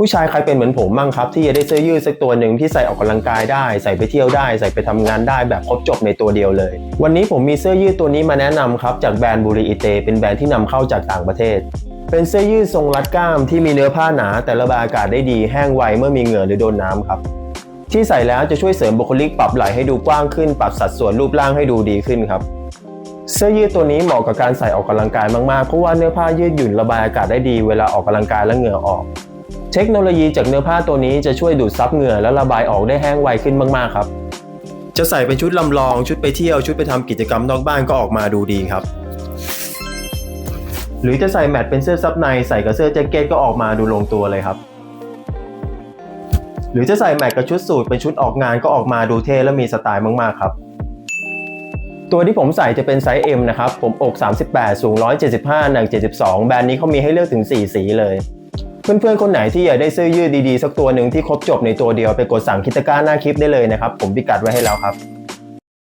ผู้ชายใครเป็นเหมือนผมมั่งครับ ที่จะได้เสื้อยืดสักตัวหนึ่งที่ใส่ออกกำลังกายได้ ใส่ไปเที่ยวได้ ใส่ไปทำงานได้แบบครบจบในตัวเดียวเลย วันนี้ผมมีเสื้อยืดตัวนี้มาแนะนำครับ จากแบรนด์บูริอิเต เป็นแบรนด์ที่นำเข้าจากต่างประเทศ เป็นเสื้อยืดทรงรัดกล้ามที่มีเนื้อผ้าหนาแต่ระบายอากาศได้ดีแห้งไวเมื่อมีเหงื่อหรือโดนน้ำครับที่ใส่แล้วจะช่วยเสริมบุคลิกปรับไหล่ให้ดูกว้างขึ้น ปรับสัดส่วนรูปร่างให้ดูดีขึ้นครับ เสื้อยืดตัวนี้เหมาะกับการใส่ออกกำลังกายมากๆ เพราะว่าเนื้อผ้ายืดหยุ่นระบายอากาศได้ดีเวลาออกกำลังกายและเหงื่อออก เทคโนโลยีจากเนื้อผ้าตัวนี้จะช่วยดูดซับเหงื่อและระบายออกได้แห้งไวขึ้นมากๆครับ จะใส่เป็นชุดลำลองชุดไปเที่ยวชุดไปทำกิจกรรมนอกบ้านก็ออกมาดูดีครับ หรือจะใส่แมทเป็นเสื้อซับในใส่กับเสื้อแจ็คเก็ตก็ออกมาดูลงตัวเลยครับหรือจะใส่แมทกับชุดสูทเป็นชุดออกงานก็ออกมาดูเท่และมีสไตล์มากๆครับ ตัวที่ผมใส่จะเป็นไซส์ M นะครับ ผมอก 38 สูง 175 หนัก 72 แบรนด์นี้เขามีให้เลือกถึง 4 สีเลย เพื่อนๆ คนไหนที่อยากได้เสื้อยืดดีๆ สักตัวหนึ่งที่ครบจบในตัวเดียวไปกดสั่งคิตาก้าหน้าคลิปได้เลยนะครับ ผมพิกัดไว้ให้แล้วครับ